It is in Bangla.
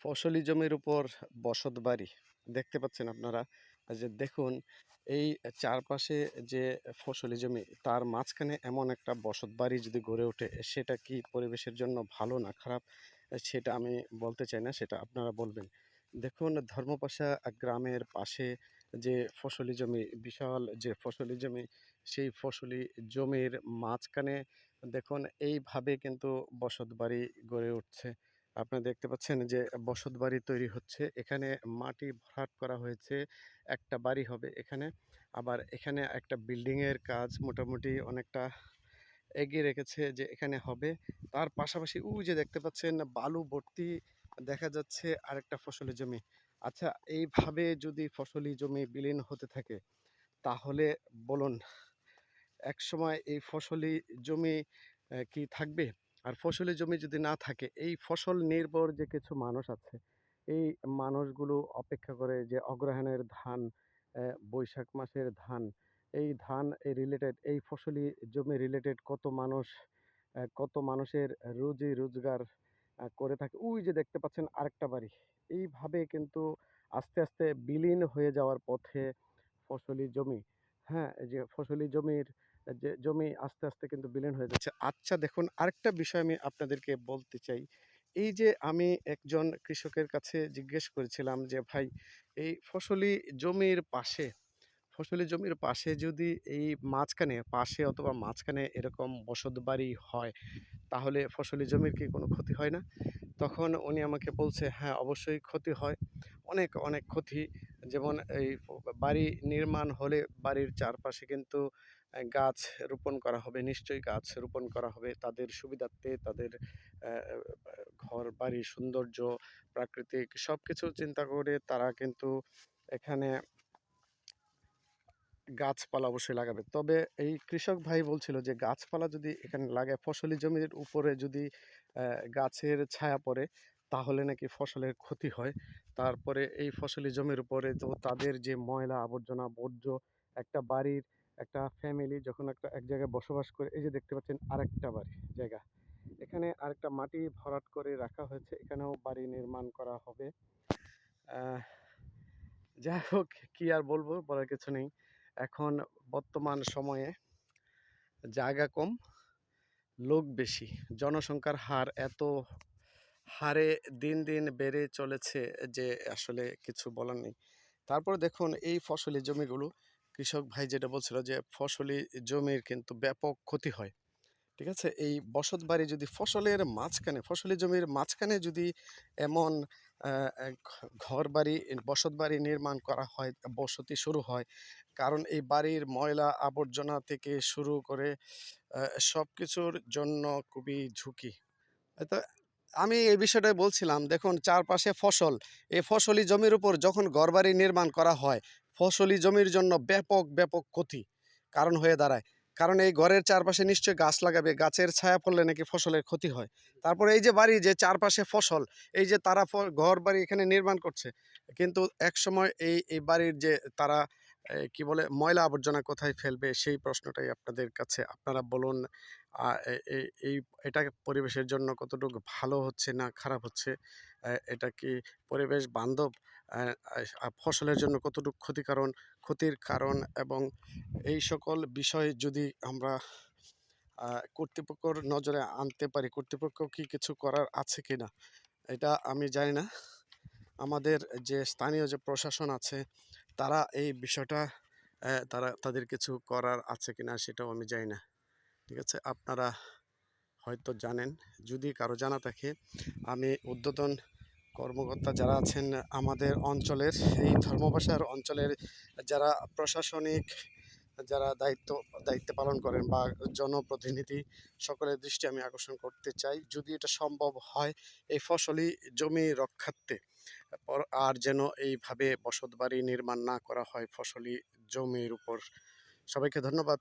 ফসলি জমির উপর বসত বাড়ি। দেখতে পাচ্ছেন আপনারা? যে দেখুন, এই চারপাশে যে ফসলি জমি তার মাঝখানে এমন একটা বসত বাড়ি যদি গড়ে ওঠে, সেটা কি পরিবেশের জন্য ভালো না খারাপ? সেটা আমি বলতে চাই না, সেটা আপনারা বলবেন। দেখুন, ধর্মপাশা গ্রামের পাশে যে ফসলি জমি বিশাল যে ফসলি জমি সেই ফসলি জমির মাঝখানে দেখুন, এইভাবে কিন্তু বসত বাড়ি গড়ে উঠছে। আপনারা দেখতে পাচ্ছেন যে, বসত বাড়ি তৈরি হচ্ছে। এখানে মাটি ভরাট করা হয়েছে, একটা বাড়ি হবে এখানে। আবার এখানে একটা বিল্ডিং এর কাজ মোটামুটি অনেকটা এগিয়ে রেখেছে যে, এখানে হবে। তার পাশাপাশি ওই যে দেখতে পাচ্ছেন বালু ভর্তি দেখা যাচ্ছে আরেকটা ফসলি জমি। আচ্ছা এইভাবে যদি ফসলি জমি বিলীন হতে থাকে, তাহলে বলুন, একসময় এই ফসলি জমি কি থাকবে? আর ফসলি জমি যদি না থাকে, এই ফসল নির্ভর যে কিছু মানুষ আছে, এই মানুষগুলো অপেক্ষা করে যে অগ্রহায়ণের ধান বৈশাখ মাসের ধান, এই ধান এই রিলেটেড এই ফসলি জমি রিলেটেড কত মানুষ কত মানুষের রুজি রোজগার করে থাকে। ওই যে দেখতে পাচ্ছেন আরেকটা বাড়ি, এইভাবে কিন্তু আস্তে আস্তে বিলীন হয়ে যাওয়ার পথে ফসলি জমি হ্যাঁ যে ফসলি জমির যে জমি আস্তে আস্তে কিন্তু বিলীন হয়ে যাচ্ছে। আচ্ছা দেখুন, আরেকটা বিষয় আমি আপনাদেরকে বলতে চাই। এই যে আমি একজন কৃষকের কাছে জিজ্ঞেস করেছিলাম যে, ভাই, এই ফসলি জমির পাশে, ফসলি জমির পাশে যদি এই মাঝখানে, পাশে অথবা মাঝখানে এরকম বসত বাড়ি হয়, তাহলে ফসলি জমির কি কোনো ক্ষতি হয় না? তখন উনি আমাকে বলছে হ্যাঁ অবশ্যই ক্ষতি হয়। অনেক অনেক ক্ষতি। যেমন এই বাড়ি নির্মাণ হলে বাড়ির চারপাশে কিন্তু গাছ রোপণ করা হবে, নিশ্চয়ই গাছ রোপণ করা হবে। তাদের সুবিধার্থে তাদের ঘর বাড়ির সৌন্দর্য, প্রাকৃতিক সব কিছু চিন্তা করে তারা কিন্তু এখানে গাছপালা অবশ্যই লাগাবে। তবে এই কৃষক ভাই বলছিল যে গাছপালা যদি এখানে লাগায় ফসলি জমির উপরে যদি গাছের ছায়া পড়ে, তাহলে নাকি ফসলের ক্ষতি হয়। তারপরে এই ফসলি জমির উপরে তো তাদের যে ময়লা আবর্জনা, বর্জ্য, একটা বাড়ির একটা ফ্যামিলি যখন একটা, এক জায়গায় বসবাস করে, এই যে দেখতে পাচ্ছেন আরেকটা বাড়ি, জায়গা। এখানে আরেকটা মাটি ভরাট করে রাখা হয়েছে, এখানেও বাড়ি নির্মাণ করা হবে। যাই হোক, কি আর বলব, বলার কিছু নেই। এখন বর্তমান সময়ে জায়গা কম, লোক বেশি, জনসংখ্যার হার এত হারে দিন দিন বেড়ে চলেছে যে আসলে কিছু বলার নেই। তারপর দেখুন, এই ফসলি জমিগুলো কৃষক ভাই যেটা বলছিল যে, ফসলি জমির কিন্তু ব্যাপক ক্ষতি হয়। ঠিক আছে? এই বসত বাড়ি যদি ফসলের মাঝখানে, ফসলি জমির মাঝখানে যদি এমন ঘর বাড়ি, বসত বাড়ি নির্মাণ করা হয়, বসতি শুরু হয়, কারণ এই বাড়ির ময়লা আবর্জনা থেকে শুরু করে সব কিছুর জন্য খুবই ঝুঁকি। তো আমি এই বিষয়টাই বলছিলাম, দেখুন চারপাশে ফসল, এই ফসলি জমির উপর যখন ঘরবাড়ি নির্মাণ করা হয় ফসলি জমির জন্য ব্যাপক ব্যাপক ক্ষতি কারণ হয়ে দাঁড়ায়। কারণ এই ঘরের চারপাশে নিশ্চয়ই গাছ লাগাবে, গাছের ছায়া পড়লে নাকি ফসলের ক্ষতি হয়। তারপরে এই যে বাড়ি, যে চারপাশে ফসল, এই যে তারা ঘর বাড়ি এখানে নির্মাণ করছে, কিন্তু এক সময় এই এই বাড়ির যে তারা কি বলে, ময়লা আবর্জনা কোথায় ফেলবে, সেই প্রশ্নটাই আপনাদের কাছে। আপনারা বলুন এই, এটা পরিবেশের জন্য কতটুকু ভালো হচ্ছে না খারাপ হচ্ছে? এটা কি পরিবেশ বান্ধব? ফসলের জন্য কতটুকু ক্ষতিকারণ, ক্ষতির কারণ এবং এই সকল বিষয় যদি আমরা কর্তৃপক্ষর নজরে আনতে পারি, কর্তৃপক্ষ কি কিছু করার আছে কি না এটা আমি জানি না। আমাদের যে স্থানীয় যে প্রশাসন আছে তারা এই বিষয়টা তারা, তাদের কিছু করার আছে কিনা সেটাও আমি জানি না। ঠিক আছে? আপনারা হয়তো জানেন। যদি কারও জানা থাকে, আমি উদ্বোধন কর্মকর্তা যারা আছেন আমাদের অঞ্চলের, এই ধর্মভাষার অঞ্চলের যারা প্রশাসনিক, যারা দায়িত্ব দায়িত্ব পালন করেন বা জনপ্রতিনিধি, সকলের দৃষ্টি আমি আকর্ষণ করতে চাই। যদি এটা সম্ভব হয়, এই ফসলি জমি রক্ষার্থে আর যেন এইভাবে বসতবাড়ি নির্মাণ না করা হয় ফসলি জমির উপর। সবাইকে ধন্যবাদ।